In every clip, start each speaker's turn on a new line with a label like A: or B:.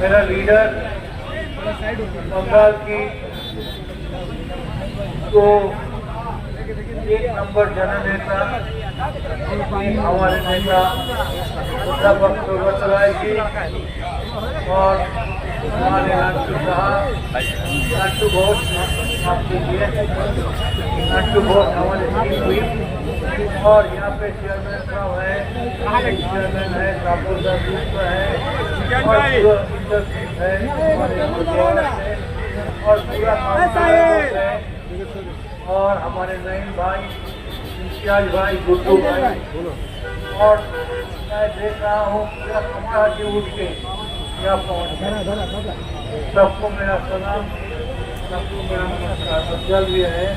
A: मेरा लीडर बंगाल की तो एक नंबर जननेता, हमारे नेता, अध्यापक प्रवत राय जी और हमारे नाटू साहब नाटू बहुत माफ़ कीजिए नाटू बहुत हमारे हुई। और यहाँ पे चेयरमैन हैं चेयरमैन है? ठाकुर है। और पूरा हमारे और है। नईम भाई इम्तियाज़ भाई गुड्डू भाई। और मैं देख रहा हूँ पूरा कमरा जी उठ के यहाँ पहुँच सबको मेरा सलाम। सबको मेरा नमस्कार। जल भी है।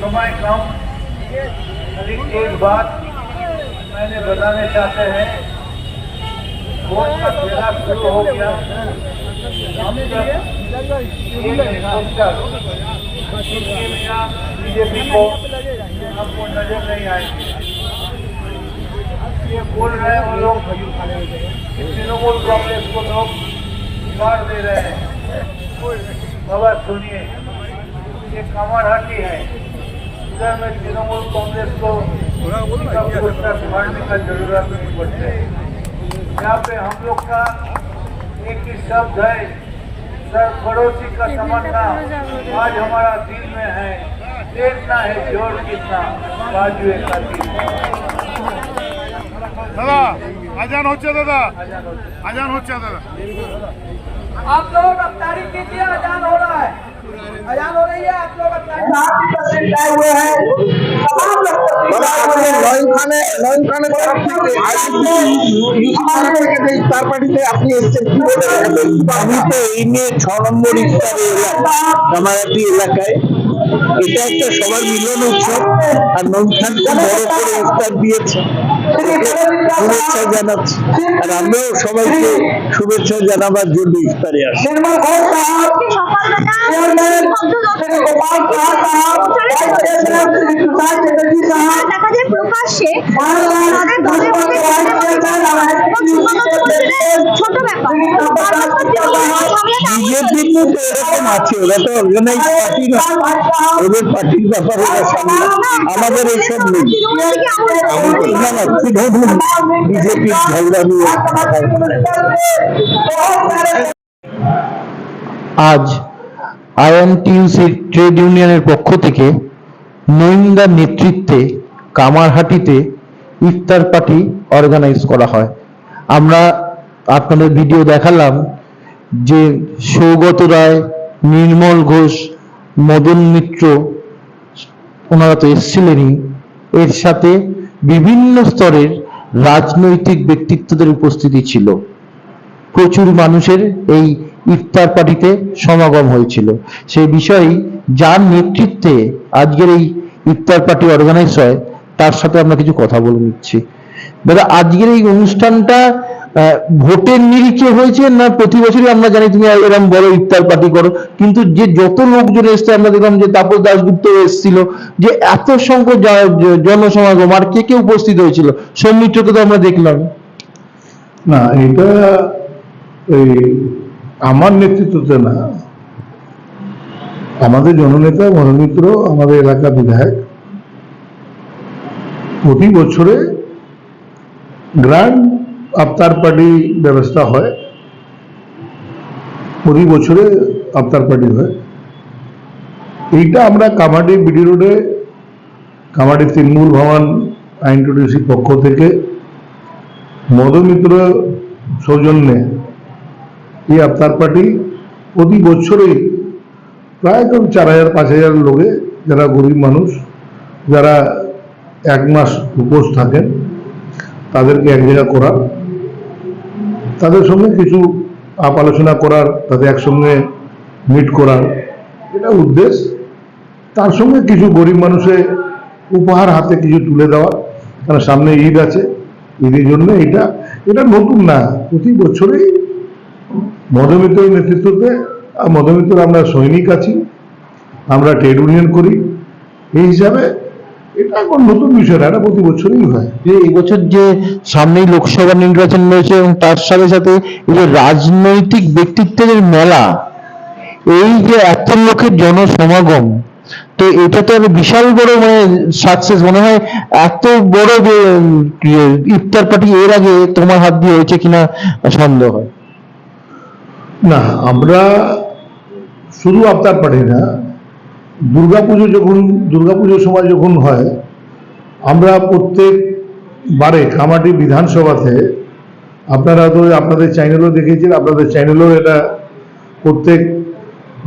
A: समय कम। खाली एक बात मैंने बताने चाहते हैं। वोट का फेरा शुरू हो गया। बीजेपी को आपको नज़र नहीं आएगी। ये बोल रहे हैं वो लोग तृणमूल कांग्रेस को लोग मार दे रहे हैं। बाबा सुनिए, ये कमरहटी है। जिला में तृणमूल कांग्रेस को सुधारने का ज़रूरत नहीं पड़ती। यहाँ पे हम लोग का एक ही शब्द है सर पड़ोसी का तमन्ना। आज हमारा दिल में है। देखना है ज़ोर कितना बाजुए का दिल
B: दादा
A: अजान हो दादा।
B: अजान हो दादा।
C: आप लोग रफ्तारी कीजिए अजान हो रहा है।
D: আমি তো এই নিয়ে ছ নম্বর ইফতারে আমার একটি এলাকায় এটা একটা সবার মিলন উৎসব আর নৌখানটা বড় করে ইফতার দিয়েছে শুভেচ্ছা জানাচ্ছি। আর আমরাও সবাইকে শুভেচ্ছা জানাবার জন্য ইফতারে আসি
E: প্রকাশ্যে
D: বিজেপির মধ্যে এরকম আছে ওরা তো অর্গানাইজ পার্টি না। ওদের পার্টির ব্যাপার সামনে আমাদের এইসব নেই। না না তৃণমূল বিজেপির ঝগড়া নিয়ে।
F: আজ আইএনটিইউসি ট্রেড ইউনিয়নের পক্ষ থেকে নইন্দার নেতৃত্বে কামারহাটিতে ইফতার পার্টি অর্গানাইজ করা হয়। আমরা আপনাদের ভিডিও দেখালাম যে সৌগত রায়, নির্মল ঘোষ, মদন মিত্র, ওনারা তো এসছিলেনই, এর সাথে বিভিন্ন স্তরের রাজনৈতিক ব্যক্তিত্বদের উপস্থিতি ছিল। প্রচুর মানুষের এই ইফতার পার্টিতে সমাগম হয়েছিল। সেই বিষয়েই যার নেতৃত্বে আজকের এই ইফতার পার্টি অর্গানাইজ হয়, তার সাথে আমরা কিছু কথা বলে নিচ্ছি। দাদা আজকের এই অনুষ্ঠানটা ভোটের নিরিখে হয়েছে না প্রতি বছরই আমরা জানি তুমি এরকম বড় ইফতার পার্টি করো? কিন্তু যে যত লোকজন এসছে, আমরা দেখলাম যে তাপস দাসগুপ্ত এসেছিল, যে এত সংখ্যক জনসমাগম আর কে কে উপস্থিত হয়েছিল? সৌমিত্রকে তো আমরা দেখলাম।
G: না, এটা এই আমার নেতৃত্বতে না। আমাদের জননেতা মনোমিত্র আমাদের এলাকা বিধায়ক, প্রতি বছরে গ্র্যান্ড আফতার পার্টি ব্যবস্থা হয়, প্রতি বছরে আফতার পার্টি হয়। এইটা আমরা কামাটি বিডি রোডে, কামাটি তৃণমূল ভবন আইনটিডিসির পক্ষ থেকে মধুমিত্র সৌজন্যে এই আফতার পার্টি প্রতি বছরেই প্রায় কম চার হাজার, পাঁচ হাজার লোকে যারা গরিব মানুষ, যারা এক মাস উপোস থাকেন, তাদেরকে এক জায়গা করা তাদের সঙ্গে কিছু আপ আলোচনা করার, তাদের একসঙ্গে মিট করার। এটা উদ্দেশ্য, তার সঙ্গে কিছু গরিব মানুষের উপহার হাতে কিছু তুলে দেওয়া। কারণ সামনে ঈদ আছে, ঈদের জন্য এটা এটা নতুন না। প্রতি বছরেই মধুমিত্রের নেতৃত্বতে মধুমিত্র আমরা সৈনিক আছি, আমরা ট্রেড ইউনিয়ন করি। এই হিসাবে এটা এখন নতুন বিষয় না এটা প্রতি বছরই হয়।
F: যে এবছর যে সামনেই লোকসভা নির্বাচন রয়েছে এবং তার সাথে সাথে এই যে রাজনৈতিক ব্যক্তিত্বের মেলা এই যে এত লোকের জনসমাগম তো এটা তো বিশাল বড় মানে সাকসেস মনে হয় এত বড় যে ইফতার পার্টি এর আগে তোমার হাত দিয়ে হয়েছে কিনা সন্দেহ হয়?
G: না আমরা শুধু আফতার পাঠি না দুর্গাপুজো যখন দুর্গাপুজোর সময় যখন হয়, আমরা প্রত্যেক বারে কামাটি বিধানসভাতে, আপনারা তো আপনাদের চ্যানেলও দেখেছেন, আপনাদের চ্যানেলও এটা প্রত্যেক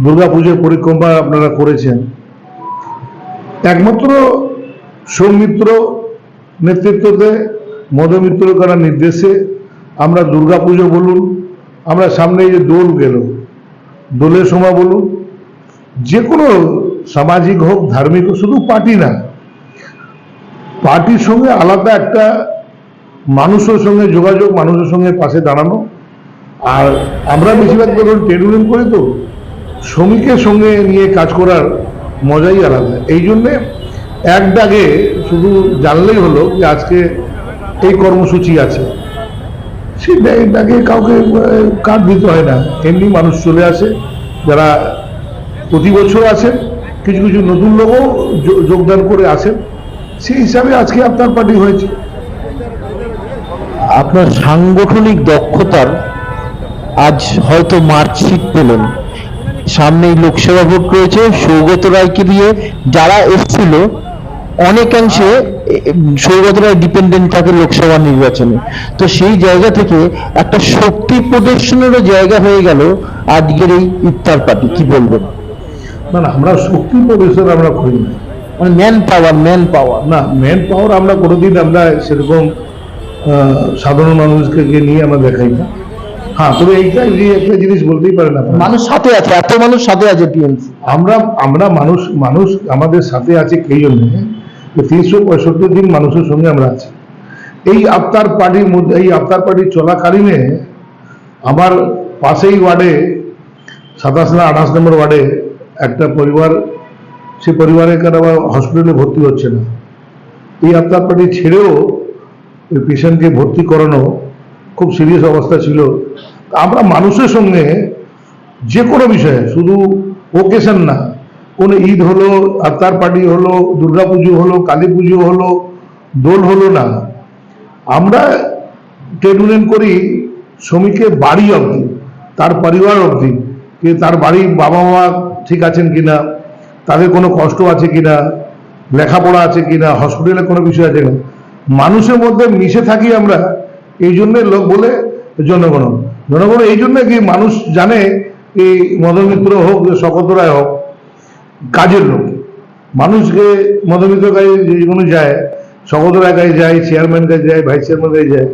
G: দুর্গাপুজোর পরিক্রমা আপনারা করেছেন। একমাত্র সৌমিত্র নেতৃত্বতে মধুমিত্র করার নির্দেশে আমরা দুর্গাপুজো বলুন, আমরা সামনে যে দোল গেল, দোলের সময় বলুন, যে কোনো সামাজিক হোক, ধার্মিক হোক, শুধু পার্টি না। পার্টির সঙ্গে আলাদা একটা মানুষের সঙ্গে যোগাযোগ, মানুষের সঙ্গে পাশে দাঁড়ানো। আর আমরা বেশিরভাগ ধরুন ট্রেড ইউনিয়ন করি তো, শ্রমিকের সঙ্গে নিয়ে কাজ করার মজাই আলাদা। এই জন্যে এক ডাগে শুধু জানলেই হলো যে আজকে এই কর্মসূচি আছে। সেই ডাকে কাউকে কার্ড দিতে হয় না। এমনি মানুষ চলে আসে। যারা প্রতি বছর আছেন কিছু কিছু নতুন লোকও যোগদান করে আসেন। সেই হিসাবে আজকে আপনার পার্টি হয়েছে।
F: আপনার সাংগঠনিক দক্ষতার আজ হয়তো মার্কশিট পেলেন। সামনেই লোকসভা ভোট রয়েছে, সৌগত রায়কে দিয়ে যারা এসেছিল, অনেকাংশে সৌগত রায় ডিপেন্ডেন্ট থাকে লোকসভা নির্বাচনে। তো সেই জায়গা থেকে একটা শক্তি প্রদর্শনেরও জায়গা হয়ে গেল আজকের এই ইফতার পার্টি। কি বলবেন?
G: না না আমরা শক্তি প্রদর্শন আমরা করি না।
F: মানে ম্যান পাওয়ার ম্যান পাওয়ার
G: না ম্যান পাওয়ার আমরা কোনোদিন আমরা সেরকম সাধারণ মানুষকে নিয়ে আমরা দেখাই না। হ্যাঁ তবে এইটা যে একটা জিনিস বলতেই পারেন আপনারা।
F: মানুষ সাথে আছে এত মানুষ সাথে আছে টিএমসি।
G: আমরা আমরা মানুষ মানুষ আমাদের সাথে আছে কে জন্য? তিনশো পঁয়ষট্টি দিন মানুষের সঙ্গে আমরা আছি। এই আফতার পার্টির মধ্যে এই আফতার পার্টি চলাকালীনে আমার পাশেই ওয়ার্ডে সাতাশ না আঠাশ নম্বর ওয়ার্ডে পরিবার, সে পরিবারের কারণে আবার হসপিটালে ভর্তি হচ্ছে না। এই আফতার পার্টি ছেড়েও ওই পেশেন্টকে ভর্তি করানো খুব সিরিয়াস অবস্থা ছিল। আমরা মানুষের সঙ্গে যে কোনো বিষয়ে, শুধু ওকেশন না, কোনো ঈদ হলো, আত্মার পার্টি হলো, দুর্গাপুজো হলো, কালী পুজো হলো, দোল হলো না। আমরা ট্রেড করি শ্রমিকের বাড়ি অবধি, তার পরিবার অবধি তার বাড়ির বাবা মা ঠিক আছেন কিনা, তাদের কোনো কষ্ট আছে কিনা, লেখাপড়া আছে কিনা হসপিটালে কোনো বিষয় আছে কিনা, মানুষের মধ্যে মিশে থাকি আমরা, এই জন্যে লোক বলে জনগণ। জনগণ এই জন্য কি মানুষ জানে এই মদন মিত্র হোক শকত রায় হোক, কাজের লোক। মানুষকে মদমিত্র কাজে যে কোনো যায়, শকত রায় কাজে যায় চেয়ারম্যান কাজে যায় ভাইস চেয়ারম্যান কাজে যায়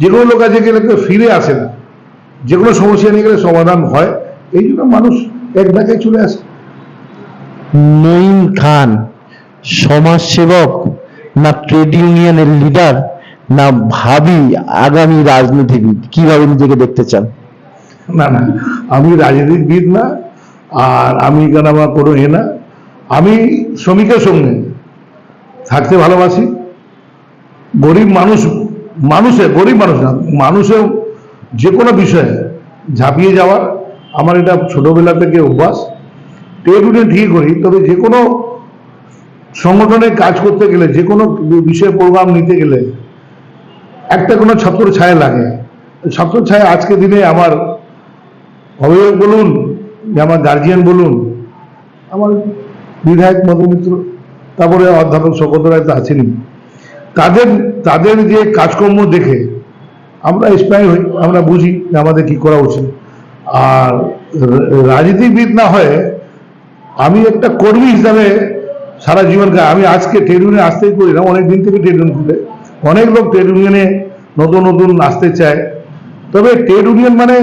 G: যে কোনো লোক কাজে গেলে ফিরে আসে না। যে কোনো সমস্যা নিয়ে গেলে সমাধান হয়, এই জন্য মানুষ এক ডাকে চলে আসে।
F: নঈম খান সমাজসেবক না ট্রেড ইউনিয়নের লিডার না ভাবি আগামী রাজনীতিবিদ? কীভাবে নিজেকে দেখতে চান?
G: না না আমি রাজনীতিবিদ না আর আমি কেন আমার কোনো এ না। আমি শ্রমিকের সঙ্গে থাকতে ভালোবাসি। গরিব মানুষ মানুষের গরিব মানুষ না মানুষের যে কোনো বিষয়ে ঝাঁপিয়ে যাওয়ার আমার এটা ছোটবেলা থেকে অভ্যাস। ইউনিয়ন ঠিক করি, তবে যে কোনো সংগঠনে কাজ করতে গেলে, যে কোনো বিষয়ে প্রোগ্রাম নিতে গেলে, একটা কোনো ছাত্র ছায়া লাগে। ছাত্র ছায়া আজকে দিনে আমার অভিভাবক বলুন, আমার গার্জিয়ান বলুন, আমার বিধায়ক মধুমিত্র তারপরে অধ্যাপক শকত রায় তো আছেনই। তাদের তাদের যে কাজকর্ম দেখে আমরা ইন্সপায়ার হই, আমরা বুঝি আমাদের কি করা উচিত। আর রাজনীতিবিদ না হয়ে আমি একটা কর্মী হিসাবে সারা জীবনকে আমি আজকে ট্রেড ইউনিয়নে আসতেই করি না, অনেক দিন থেকে ট্রেড ইউনিয়ন খুলে। অনেক লোক ট্রেড ইউনিয়নে নতুন নতুন আসতে চায়। তবে ট্রেড ইউনিয়ন মানে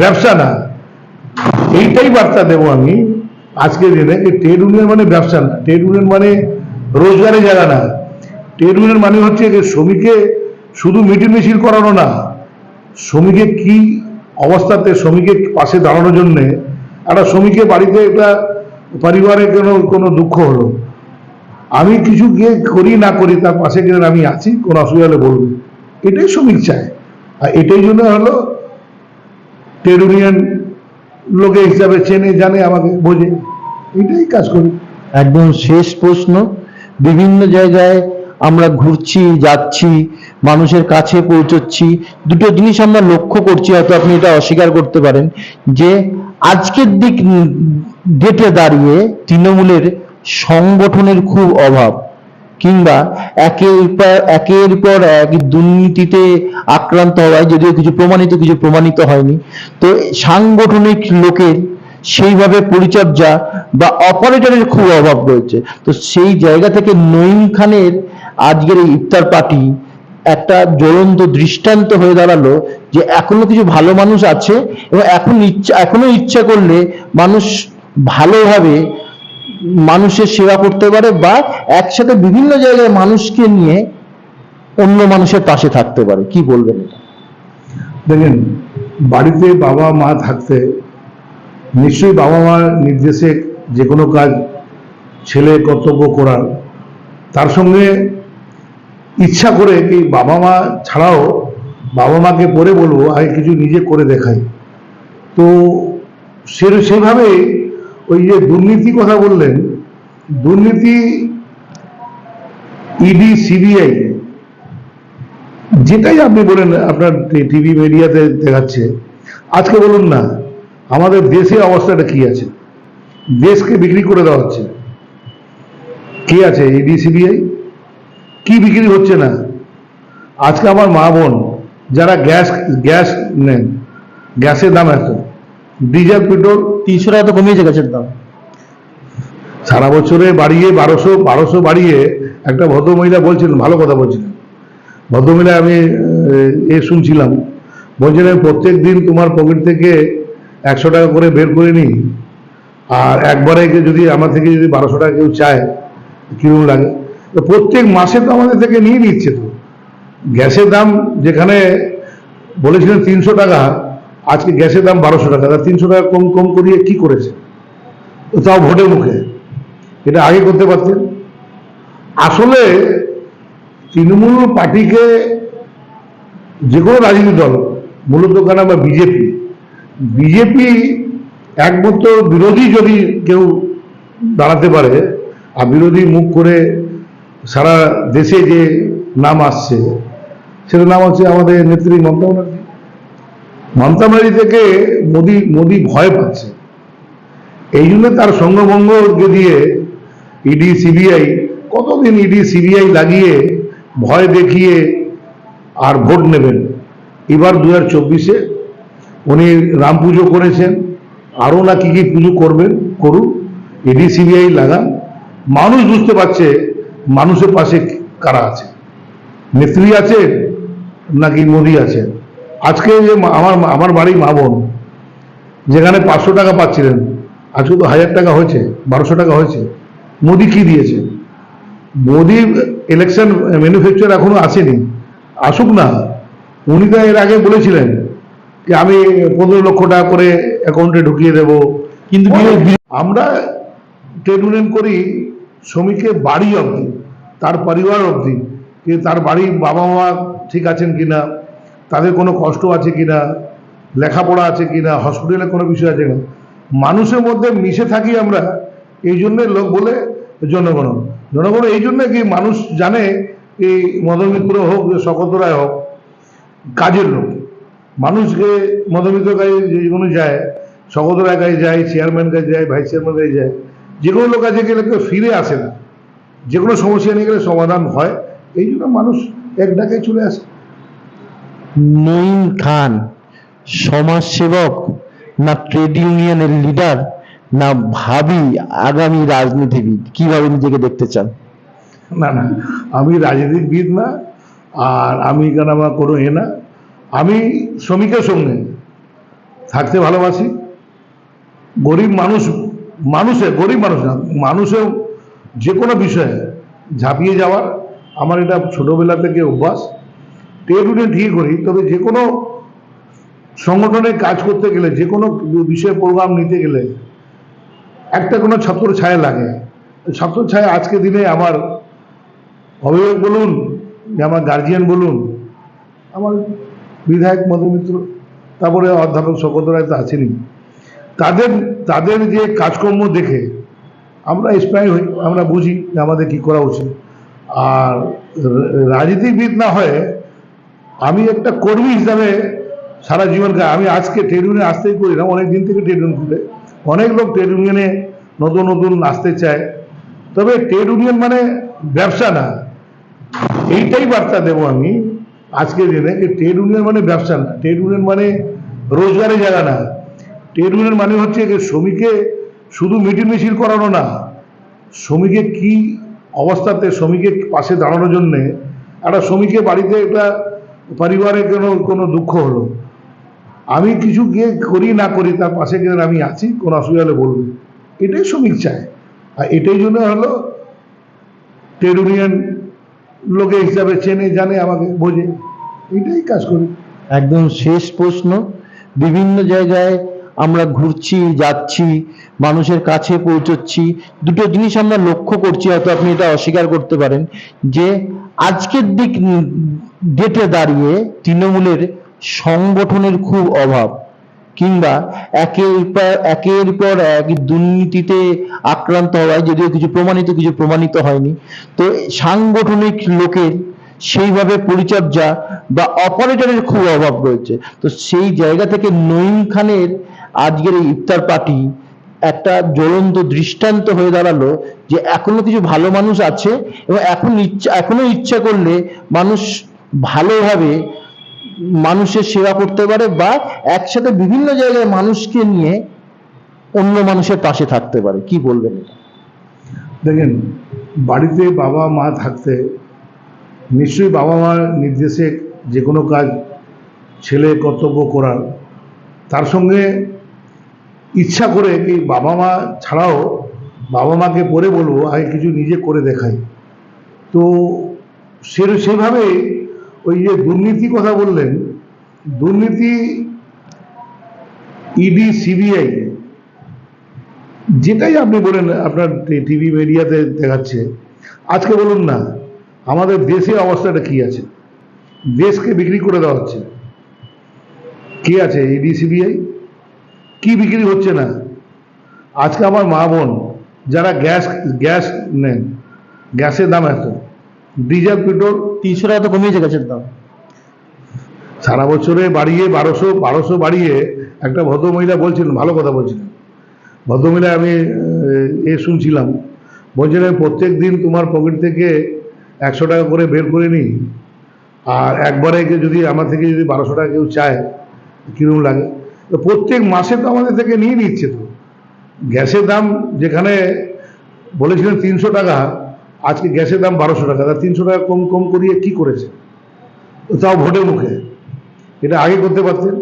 G: ব্যবসা না। এইটাই বার্তা দেবো আমি আজকের দিনে যে ট্রেড ইউনিয়ন মানে ব্যবসা না। ট্রেড ইউনিয়ন মানে রোজগারের জায়গা না। ট্রেড ইউনিয়ন মানে হচ্ছে যে শ্রমিকে শুধু মিটিং মিছিল করানো না। শ্রমিকের কি অবস্থাতে শ্রমিকের পাশে দাঁড়ানোর জন্যে একটা শ্রমিকের বাড়িতে একটা পরিবারে কোনো কোনো দুঃখ হলো। আমি কিছু গিয়ে করি না করি তার পাশে গেলে আমি আছি, কোনো অসুবিধা হলে বলবে এটাই শ্রমিক চায়। আর এটাই জন্য হলো ট্রেড ইউনিয়ন লোকে হিসাবে চেনে, জানে, আমাকে বোঝে। এটাই কাজ করি।
F: একদম শেষ প্রশ্ন। বিভিন্ন জায়গায় আমরা ঘুরছি, যাচ্ছি, মানুষের কাছে পৌঁছচ্ছি, দুটো জিনিস আমরা লক্ষ্য করছি, হয়তো আপনি এটা অস্বীকার করতে পারেন, যে আজকের দিক ডেটে দাঁড়িয়ে তৃণমূলের সংগঠনের খুব অভাব, কিংবা একের পর একের পর এক দুর্নীতিতে আক্রান্ত হওয়ায় যদিও কিছু প্রমাণিত কিছু প্রমাণিত হয়নি, তো সাংগঠনিক লোকের সেইভাবে পরিচর্যা বা অপারেটরের খুব অভাব রয়েছে, তো সেই জায়গা থেকে নঈম খানের আজকের এই ইফতার পার্টি একটা জ্বলন্ত দৃষ্টান্ত হয়ে দাঁড়াল যে এখনও কিছু ভালো মানুষ আছে এবং এখন ইচ্ছা, এখনও ইচ্ছা করলে মানুষ ভালোভাবে মানুষের সেবা করতে পারে বা একসাথে বিভিন্ন জায়গায় মানুষকে নিয়ে অন্য মানুষের পাশে থাকতে পারে কি বলবেন?
G: দেখেন, বাড়িতে বাবা মা থাকতে নিশ্চয়ই বাবা মার নির্দেশে যে কোনো কাজ ছেলে কর্তব্য করার, তার সঙ্গে ইচ্ছা করে এই বাবা মা ছাড়াও বাবা মাকে পরে বলব আগে কিছু নিজে করে দেখাই। তো সে সেভাবে ওই যে দুর্নীতি কথা বললেন, দুর্নীতি ইডি, সিবিআই, যেটাই আপনি বলেন, আপনার টিভি মিডিয়াতে দেখাচ্ছে। আজকে বলুন না, আমাদের দেশের অবস্থাটা কি আছে? দেশকে বিক্রি করে দেওয়া হচ্ছে। কি আছে? ED, CBI? কি বিক্রি হচ্ছে না? আজকে আমার মা বোন যারা গ্যাস গ্যাস নেন গ্যাসের দাম এত। ডিজেল পেট্রোল
F: তিনশো টাকা তো কমিয়েছে গ্যাসের দাম।
G: সারা বছরে বাড়িয়ে বারোশো বারোশো বাড়িয়ে একটা ভদ্রমহিলা বলছিলেন ভালো কথা বলছিলেন। ভদ্রমহিলা আমি এ শুনছিলাম। বলছিলেন প্রত্যেক দিন তোমার পকেট থেকে একশো টাকা করে বের করে নিই। আর একবারে যদি আমার থেকে যদি বারোশো টাকা কেউ চায় কীরকম লাগে? তো প্রত্যেক মাসে তো আমাদের থেকে নিয়ে নিচ্ছে তো। গ্যাসের দাম যেখানে বলেছিলেন তিনশো টাকা, আজকে গ্যাসের দাম বারোশো টাকা। তা তিনশো টাকা কম কম করিয়ে কি করেছে? তাও ভোটের মুখে। এটা আগে করতে পারতেন। আসলে তৃণমূল পার্টিকে যে কোনো রাজনৈতিক দল, মূলত কেন বা বিজেপি বিজেপি একমাত্র বিরোধী যদি কেউ দাঁড়াতে পারে, আর বিরোধী মুখ করে সারা দেশে যে নাম আসছে সেটা নাম হচ্ছে আমাদের নেত্রী মমতা ব্যানার্জি। মমতা ব্যানার্জি থেকে মোদি মোদি ভয় পাচ্ছে। এই জন্য তার সঙ্গভঙ্গকে দিয়ে ইডি, সিবিআই, কতদিন ইডি, সিবিআই লাগিয়ে ভয় দেখিয়ে আর ভোট নেবেন? এবার দু হাজার চব্বিশে উনি রাম পুজো করেছেন, আরও না কি কি পুজো করবেন, করুন। ইডি, সিবিআই লাগান। মানুষ বুঝতে পারছে মানুষের পাশে কারা আছে? নেত্রী আছে নাকি মোদি আছে? আজকে যে আমার আমার বাড়ি মা বোন যেখানে পাঁচশো টাকা পাচ্ছিলেন আজকে তো হাজার টাকা হয়েছে বারোশো টাকা হয়েছে মোদি কি দিয়েছে? মোদি ইলেকশন ম্যানুফ্যাকচার এখনও আসেনি। আসুক না উনি তো এর আগে বলেছিলেন যে আমি পনেরো লক্ষ টাকা করে অ্যাকাউন্টে ঢুকিয়ে দেব।
F: কিন্তু
G: আমরা ট্রেড ইউনিয়ন করি শ্রমিকের বাড়ি অবধি। তার পরিবার অবধি যে তার বাড়ির বাবা মা ঠিক আছেন কিনা, তাদের কোনো কষ্ট আছে কি না লেখাপড়া আছে কি না হসপিটালে কোনো বিষয় আছে কিনা, মানুষের মধ্যে মিশে থাকি আমরা, এই জন্যে লোক বলে জনগণ। জনগণ এই জন্য কি মানুষ জানে, এই মদন হোক শকত রায় হোক, কাজের লোক। মানুষকে মদমিত্র কাজে যে কোনো যায় শকত রায় কাজে যায় চেয়ারম্যান কাজে যায় ভাইস চেয়ারম্যান কাজে যায়, যে কোনো লোক কাজে গেলে ফিরে আসে না। যে কোনো সমস্যা নিয়ে গেলে সমাধান হয় এই জন্য মানুষ এক ডাকে চলে আসে।
F: নঈম খান সমাজসেবক না ট্রেড ইউনিয়নের লিডার না ভাবি আগামী রাজনীতিবিদ? কীভাবে নিজেকে দেখতে চান?
G: না না আমি রাজনীতিবিদ না আর আমি কেন আমার কোনো এ না। আমি শ্রমিকের সঙ্গে থাকতে ভালোবাসি। গরিব মানুষ মানুষের গরিব মানুষ না মানুষের যে কোনো বিষয়ে ঝাঁপিয়ে যাওয়ার আমার এটা ছোটোবেলা থেকে অভ্যাস। ট্রেড ইউনিয়ন ঠিক করি, তবে যে কোনো সংগঠনে কাজ করতে গেলে, যে কোনো বিষয়ে প্রোগ্রাম নিতে গেলে একটা কোনো ছাত্র ছায়া লাগে। ছাত্র ছায়া আজকে দিনে আমার অভিভাবক বলুন আমার গার্জিয়ান বলুন, আমার বিধায়ক মধুমিত্র, তারপরে অধ্যাপক শকত রায় তো আছেনই। তাদের তাদের যে কাজকর্ম দেখে আমরা ইন্সপায়ার হই, আমরা বুঝি যে আমাদের কী করা উচিত। আর রাজনীতিবিদ না হয়ে আমি একটা কর্মী হিসাবে সারা জীবনকে আমি আজকে ট্রেড ইউনিয়নে আসতেই করি না, অনেক দিন থেকে ট্রেড ইউনিয়ন খুলে। অনেক লোক ট্রেড ইউনিয়নে নতুন নতুন আসতে চায়। তবে ট্রেড ইউনিয়ন মানে ব্যবসা না। এইটাই বার্তা দেবো আমি আজকের দিনে যে ট্রেড ইউনিয়ন মানে ব্যবসা না। ট্রেড ইউনিয়ন মানে রোজগারের জায়গা না। ট্রেড ইউনিয়ন মানে হচ্ছে যে শ্রমিকে শুধু মিটিং মিছিল করানো না, শ্রমিকের কি অবস্থাতে শ্রমিকের পাশে দাঁড়ানোর জন্যে একটা শ্রমিকের বাড়িতে একটা পরিবারে কোনো কোনো দুঃখ হলো। আমি কিছু গিয়ে করি না করি তার পাশে গিয়ে আমি আছি, কোনো অসুবিধা হলে বলবে এটাই শ্রমিক চায়। আর এটাই জন্য হলো ট্রেড ইউনিয়ন লোকে হিসাবে চেনে, জানে আমাকে, বোঝে। এটাই কাজ করি।
F: একদম শেষ প্রশ্ন। বিভিন্ন জায়গায় আমরা ঘুরছি, যাচ্ছি, মানুষের কাছে পৌঁছচ্ছি, দুটো জিনিস আমরা লক্ষ্য করছি, হয়তো আপনি এটা অস্বীকার করতে পারেন, যে আজকের দিক ডেটে দাঁড়িয়ে তৃণমূলের সংগঠনের খুব অভাব, কিংবা একের পর একের পর এক দুর্নীতিতে আক্রান্ত হওয়ায় যদিও কিছু প্রমাণিত কিছু প্রমাণিত হয়নি, তো সাংগঠনিক লোকের সেইভাবে পরিচর্যা বা অপারেটরের খুব অভাব রয়েছে, তো সেই জায়গা থেকে নঈম খানের আজকের এই ইফতার পার্টি একটা জ্বলন্ত দৃষ্টান্ত হয়ে দাঁড়াল যে এখনও কিছু ভালো মানুষ আছে এবং এখন ইচ্ছা এখনও ইচ্ছা করলে মানুষ ভালোভাবে মানুষের সেবা করতে পারে বা একসাথে বিভিন্ন জায়গায় মানুষকে নিয়ে অন্য মানুষের পাশে থাকতে পারে। কি বলবেন
G: দেখেন, বাড়িতে বাবা মা থাকতে নিশ্চয়ই বাবা মার নির্দেশে যে কোনো কাজ ছেলে কর্তব্য করার, তার সঙ্গে ইচ্ছা করে এই বাবা মা ছাড়াও বাবা মাকে পরে বলব আগে কিছু নিজে করে দেখাই। তো সে সেভাবে ওই যে দুর্নীতি কথা বললেন, দুর্নীতি ইডি সিবিআই যেটাই আপনি বলেন, আপনার টিভি মিডিয়াতে দেখাচ্ছে। আজকে বলুন না, আমাদের দেশের অবস্থাটা কি আছে? দেশকে বিক্রি করে দেওয়া হচ্ছে। কে আছে? ইডি সিবিআই কি বিক্রি হচ্ছে না? আজকে আমার মা বোন, যারা গ্যাস গ্যাস নেন গ্যাসের দাম এত। ডিজেল, পেট্রোল
F: তিনশো টাকা তো কমিয়েছে গ্যাসের দাম।
G: সারা বছরে বাড়িয়ে বারোশো বারোশো বাড়িয়ে একটা ভদ্রমহিলা বলছিলেন, ভালো কথা বলছিলেন। ভদ্রমহিলা আমি, এ শুনছিলাম। বলছিলেন আমি প্রত্যেক দিন তোমার পকেট থেকে একশো টাকা করে বের করে নিই। আর একবারে যদি আমার থেকে যদি বারোশো টাকা কেউ চায়, কীরকম লাগে? তো প্রত্যেক মাসে তো আমাদের থেকে নিয়ে নিচ্ছে তো। গ্যাসের দাম যেখানে বলেছিলেন তিনশো টাকা, আজকে গ্যাসের দাম বারোশো টাকা। তা তিনশো টাকা কম কম করিয়ে কি করেছে? তাও ভোটের মুখে। এটা আগে করতে পারতেন।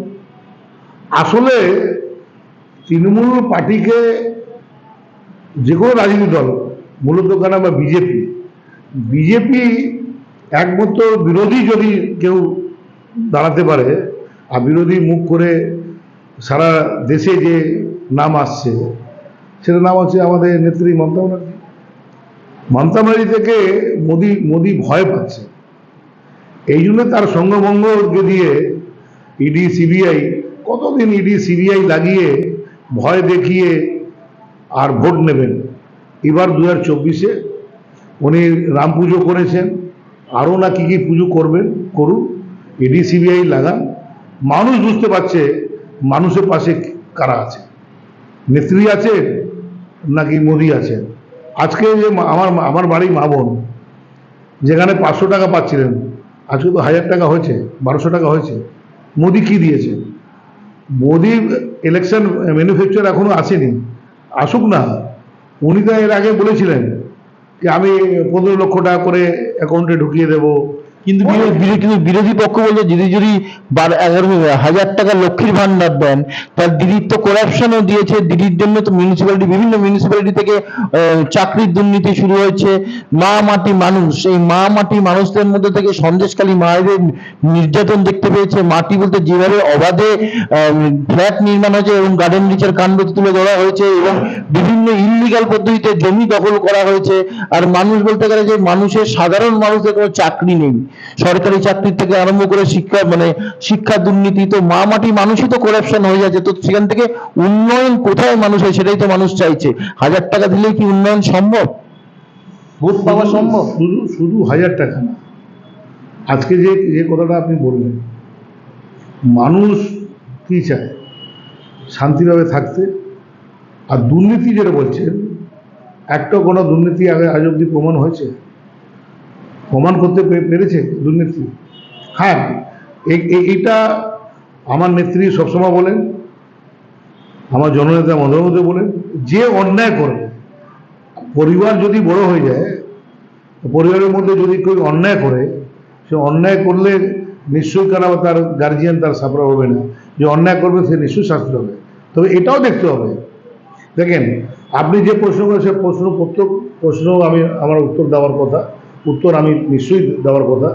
G: আসলে তৃণমূল পার্টিকে যে কোনো রাজনৈতিক দল, মূলত কেন আমরা বিজেপি বিজেপি একমাত্র বিরোধী যদি কেউ দাঁড়াতে পারে, আর বিরোধী মুখ করে সারা দেশে যে নাম আসছে সেটা নাম হচ্ছে আমাদের নেত্রী মমতা ব্যানার্জি। মমতা ব্যানার্জি থেকে মোদি মোদি ভয় পাচ্ছে। এই জন্য তার সঙ্গভঙ্গকে দিয়ে ইডি, সিবিআই, কতদিন ইডি, সিবিআই লাগিয়ে ভয় দেখিয়ে আর ভোট নেবেন? এবার দু হাজার চব্বিশে উনি রাম পুজো করেছেন। আরও না কী কী পুজো করবেন, করুন। ইডি, সিবিআই লাগান। মানুষ বুঝতে পারছে মানুষের পাশে কারা আছে? নেত্রী আছে নাকি মোদি আছে? আজকে যে আমার আমার বাড়ি মা বোন, যেখানে পাঁচশো টাকা পাচ্ছিলেন, আজকে তো হাজার টাকা হয়েছে, বারোশো টাকা হয়েছে। মোদি কি দিয়েছে? মোদি ইলেকশন ম্যানুফ্যাকচার এখনও আসেনি। আসুক না, উনি তো এর আগে বলেছিলেন যে আমি পনেরো লক্ষ টাকা করে অ্যাকাউন্টে ঢুকিয়ে দেব।
F: কিন্তু কিন্তু বিরোধী পক্ষ বলছে দিদি যদি বারো এগারো হাজার টাকা লক্ষ্মীর ভান্ডার দেন তার দিদির তো করাপশনও দিয়েছে। দিদির জন্য তো মিউনিসিপ্যালিটি বিভিন্ন মিউনিসিপ্যালিটি থেকে আহ, চাকরির দুর্নীতি শুরু হয়েছে। মা মাটি মানুষ এই মা মাটি মানুষদের মধ্যে থেকে সন্দেশকালী মায়েদের নির্যাতন দেখতে পেয়েছে। মাটি বলতে যেভাবে অবাধে ফ্ল্যাট নির্মাণ হয়েছে এবং গার্ডেন রিচের কাণ্ড তুলে ধরা হয়েছে এবং বিভিন্ন ইললিগাল পদ্ধতিতে জমি দখল করা হয়েছে। আর মানুষ বলতে গেলে যে মানুষের সাধারণ মানুষদের কোনো চাকরি নেই। সরকারি চাকরি থেকে আরম্ভ করে শিক্ষা মানে শিক্ষা দুর্নীতি তো মা মাটি মানুষই তো করাপশন হয়ে যাচ্ছে। তো সেখান থেকে উন্নয়ন কোথায় মানুষ হয় সেটাই তো মানুষ চাইছে। হাজার টাকা দিলেই কি উন্নয়ন সম্ভব? ভোট পাওয়া সম্ভব।
G: শুধু শুধু হাজার টাকা না। আজকে যে যে কথাটা আপনি বললেন, মানুষ কি চায়? শান্তিভাবে থাকতে। আর দুর্নীতি যেটা বলছেন, একটা কোনো দুর্নীতি আগে, আজ অব্দি প্রমাণ হয়েছে? প্রমাণ করতে পেরেছে দুর্নীতি। হ্যাঁ এই- এই- এইটা আমার নেত্রী সবসময় বলেন, আমার জননেতা মধ্যে বলেন, যে অন্যায় করবে পরিবার যদি বড় হয়ে যায়, পরিবারের মধ্যে যদি কেউ অন্যায় করে, সে অন্যায় করলে নিশ্চয়ই কেন তার গার্জিয়ান তার সাপড়া হবে না। যে অন্যায় করবে, সে নিশ্চয়ই শাস্তি হবে। তবে এটাও দেখতে হবে। দেখেন, আপনি যে প্রশ্ন করেন সে প্রশ্ন প্রত্যেক প্রশ্ন আমি আমার উত্তর দেওয়ার কথা উত্তর আমি নিশ্চয়ই দেওয়ার কথা।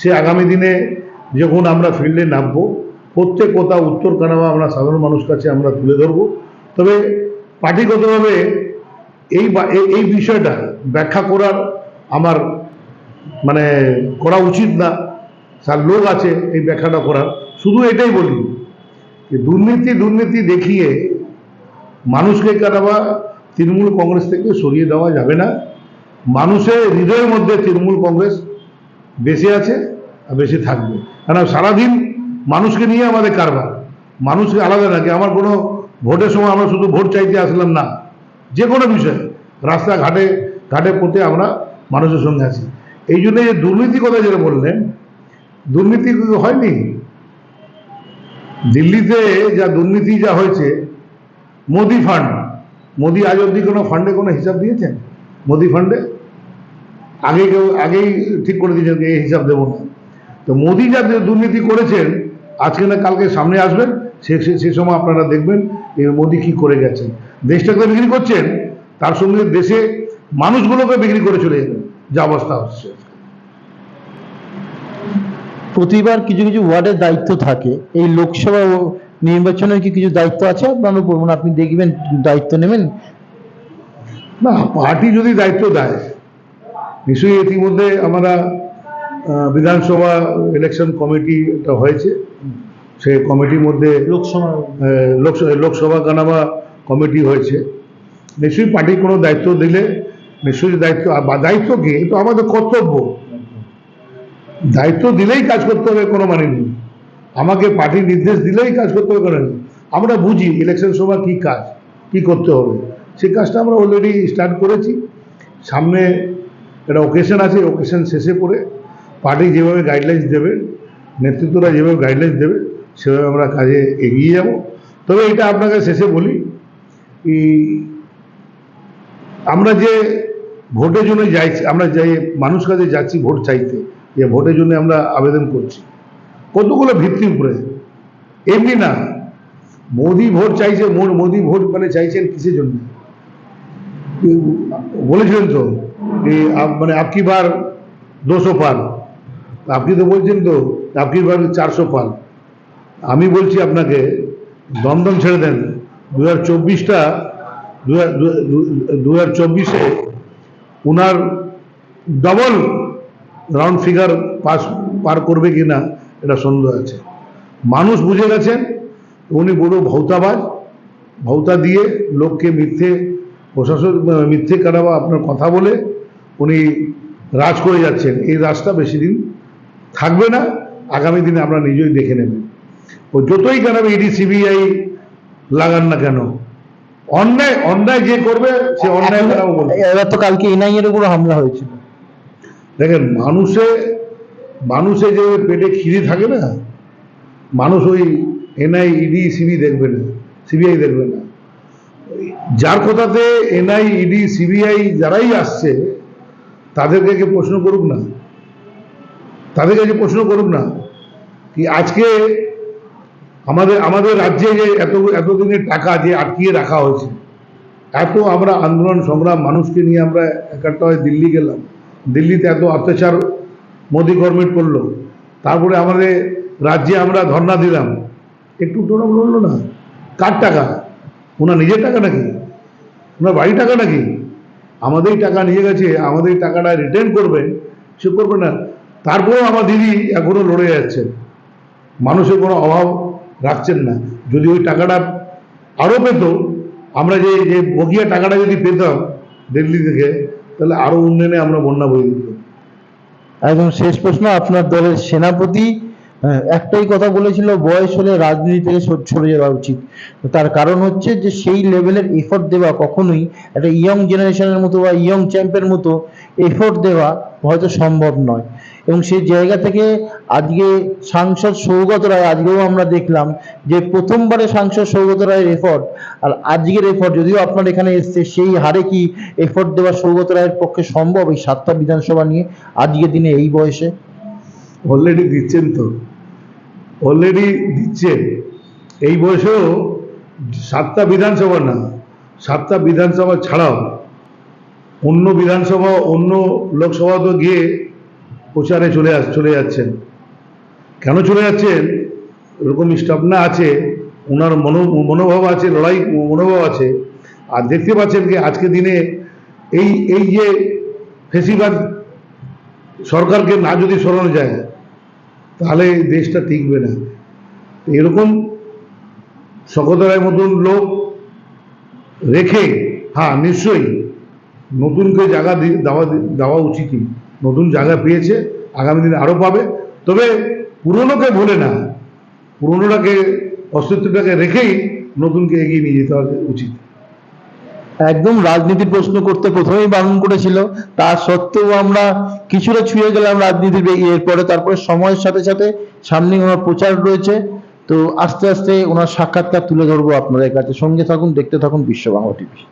G: সে আগামী দিনে যখন আমরা ফিল্ডে নামবো, প্রত্যেক কথা উত্তর কানাবা আমরা সাধারণ মানুষ কাছে আমরা তুলে ধরবো। তবে পার্টিগতভাবে এই এই বিষয়টা ব্যাখ্যা করার আমার মানে করা উচিত না। তার লোক আছে এই ব্যাখ্যাটা করার। শুধু এটাই বলি যে দুর্নীতি দুর্নীতি দেখিয়ে মানুষকে কাটাবা তৃণমূল কংগ্রেস থেকে সরিয়ে দেওয়া যাবে না। মানুষের হৃদয়ের মধ্যে তৃণমূল কংগ্রেস বেশি আছে আর বেশি থাকবে। কারণ সারাদিন মানুষকে নিয়ে আমাদের কারবার। মানুষকে আলাদা রাখে। আমার কোনো ভোটের সময় আমরা শুধু ভোট চাইতে আসলাম না। যে কোনো বিষয়ে। রাস্তাঘাটে, ঘাটে পথে আমরা মানুষের সঙ্গে আছি। এই জন্য যে দুর্নীতি কথা যেটা বললেন, দুর্নীতি হয়নি? দিল্লিতে যা দুর্নীতি যা হয়েছে, মোদি ফান্ড মোদি আজ অব্দি কোনো ফান্ডে কোনো হিসাব দিয়েছেন? মোদি ফান্ডে আগে কেউ আগেই ঠিক করে দিয়েছেন এই হিসাব দেবো না। তো মোদি যা দুর্নীতি করেছেন আজকে না কালকে সামনে আসবেন সে সে- সময় আপনারা দেখবেন যে মোদি কি করে গেছেন। দেশটাকে বিক্রি করছেন তার সঙ্গে দেশে মানুষগুলোকে বিক্রি করে চলে যাবেন যা অবস্থা হচ্ছে।
F: প্রতিবার কিছু কিছু ওয়ার্ডের দায়িত্ব থাকে। এই লোকসভা নির্বাচনের কি কিছু দায়িত্ব আছে আপনার উপর? মানে আপনি দেখবেন দায়িত্ব নেবেন?
G: না পার্টি যদি দায়িত্ব দেয় নিশ্চয়ই ইতিমধ্যে আমরা বিধানসভা ইলেকশন কমিটি একটা হয়েছে। সেই কমিটির মধ্যে
F: লোকসভা।
G: লোকসভা লোকসভা গানাবা কমিটি হয়েছে। নিশ্চয়ই পার্টি কোনো দায়িত্ব দিলে নিশ্চয়ই দায়িত্ব বা দায়িত্ব কি? তো আমাদের কর্তব্য। দায়িত্ব দিলেই কাজ করতে হবে কোনো মানে নেই। আমাকে পার্টি নির্দেশ দিলেই কাজ করতে হবে কোনো নেই। আমরা বুঝি ইলেকশন সময় কি কাজ কি করতে হবে। সেই কাজটা আমরা অলরেডি স্টার্ট করেছি। সামনে একটা ওকেশন আছে ওকেশন শেষে পড়ে পার্টি যেভাবে গাইডলাইন্স দেবে, নেতৃত্বরা যেভাবে গাইডলাইন্স দেবে, সেভাবে আমরা কাজে এগিয়ে যাব। তবে এটা আপনাকে শেষে বলি আমরা যে ভোটের জন্য যাইছি, আমরা যাই মানুষ কাছে যাচ্ছি ভোট চাইতে, যে ভোটের জন্য আমরা আবেদন করছি, কতগুলো ভিত্তির উপরে? এমনি না, মোদি ভোট চাইছে মোদি ভোট মানে চাইছেন কিসের জন্য? বলেছিলেন তো এই মানে আপকি বার দুশো পাল। আপনি তো বলছেন তো আপকি বার চারশো পাল। আমি বলছি আপনাকে, দমদম ছেড়ে দেন। দু হাজার চব্বিশটা দু হাজার চব্বিশে উনার ডবল রাউন্ড ফিগার পাস পার করবে কি না, এটা সন্দেহ আছে। মানুষ বুঝে গেছেন, উনি বড় ভৌতাবাজ। ভৌতা দিয়ে লোককে মিথ্যে প্রশাসন মিথ্যে কাটাবা আপনার কথা বলে উনি রাজ করে যাচ্ছেন। এই রাজটা বেশি দিন থাকবে না আগামী দিনে আমরা নিজেই দেখে নেবেন ও যতই কেন ইডি সিবিআই লাগান না কেন অন্যায় অন্যায় যে করবে সে অন্যায়
F: এবার তো কালকে এনআইএ এর উপর হামলা হয়েছিল।
G: দেখেন মানুষে মানুষে যে পেটে খিদে থাকে না মানুষ ওই এনআই ইডি সিবি দেখবে না সিবিআই দেখবে না। যার কথাতে এনআই ইডি সিবিআই যারাই আসছে তাদেরকে কে প্রশ্ন করুক না। তাদের কাছে প্রশ্ন করুক না কি আজকে আমাদের আমাদের রাজ্যে যে এত এতদিনের টাকা যে আটকিয়ে রাখা হয়েছে, এত আমরা আন্দোলন, সংগ্রাম মানুষকে নিয়ে আমরা একটা হয় দিল্লি গেলাম। দিল্লিতে এত অত্যাচার মোদি গভর্নমেন্ট করল। তারপরে আমাদের রাজ্যে আমরা ধর্না দিলাম। একটু টোনা বলল না। কার টাকা? ওনার নিজের টাকা নাকি? ওনার বাড়ির টাকা নাকি? আমাদেরই টাকা নিয়ে গেছে আমাদের টাকাটা রিটার্ন করবে। সে করবে না। তারপরেও আমার দিদি এখনও লড়ে যাচ্ছেন মানুষের কোনো অভাব রাখছেন না। যদি ওই টাকাটা আরও পেত, আমরা যে যে বকিয়া টাকাটা যদি পেতাম দিল্লি থেকে, তাহলে আরও উন্নয়নে আমরা বন্যা বই দিতাম
F: একদম শেষ প্রশ্ন, আপনার দলের সেনাপতি একটাই কথা বলেছিল, বয়স হলে রাজনীতি থেকে সরে যাওয়া উচিত। তার কারণ হচ্ছে যে, সেই লেভেলের এফোর্ট দেওয়া কখনোই একটা ইয়ং জেনারেশনের মতো বা ইয়ং চ্যাম্পের মতো এফোর্ট দেওয়া হয়তো সম্ভব নয়। এবং সেই জায়গা থেকে আজকে সাংসদ সৌগত রায়, আজকেও আমরা দেখলাম যে, প্রথমবারে সাংসদ সৌগত রায়ের এফোর্ট আর আজকের এফোর্ট যদিও আপনার এখানে এসছে, সেই হারে কি এফোর্ট দেওয়া সৌগত রায়ের পক্ষে সম্ভব এই সাতটা বিধানসভা নিয়ে আজকের দিনে এই বয়সে?
G: অলরেডি দিচ্ছেন তো। অলরেডি দিচ্ছেন। এই বয়সেও সাতটা বিধানসভা না, সাতটা বিধানসভা ছাড়াও অন্য বিধানসভা, অন্য লোকসভা তো গিয়ে প্রচারে চলে আস, চলে যাচ্ছেন। কেন চলে যাচ্ছেন? এরকম স্টাপনা আছে, ওনার মনো, মনোভাব আছে, লড়াই মনোভাব আছে। আর দেখতে পাচ্ছেন যে আজকে দিনে এই এই যে ফেসিবাদ সরকারকে না যদি সরানো যায় তাহলে দেশটা টিকবে না। এরকম শকত রায় মতন লোক রেখে হ্যাঁ নিশ্চয়ই নতুনকে জায়গা দেওয়া দেওয়া উচিতই। নতুন জায়গা পেয়েছে, আগামী দিনে আরও পাবে। তবে পুরনোকে ভুলে না। পুরনোটাকে, অস্তিত্বটাকে রেখেই নতুনকে এগিয়ে নিয়ে যেতে উচিত।
F: একদম রাজনীতির প্রশ্ন করতে প্রথমেই বারণ করেছিল তা সত্ত্বেও আমরা কিছুটা ছুঁয়ে গেলাম রাজনীতির এরপরে তারপরে সময়ের সাথে সাথে সামনে ওনার প্রচার রয়েছে। তো আস্তে আস্তে ওনার সাক্ষাৎকার তুলে ধরবো আপনাদের কাছে। সঙ্গে থাকুন, দেখতে থাকুন বিশ্ব বাংলা টিভি।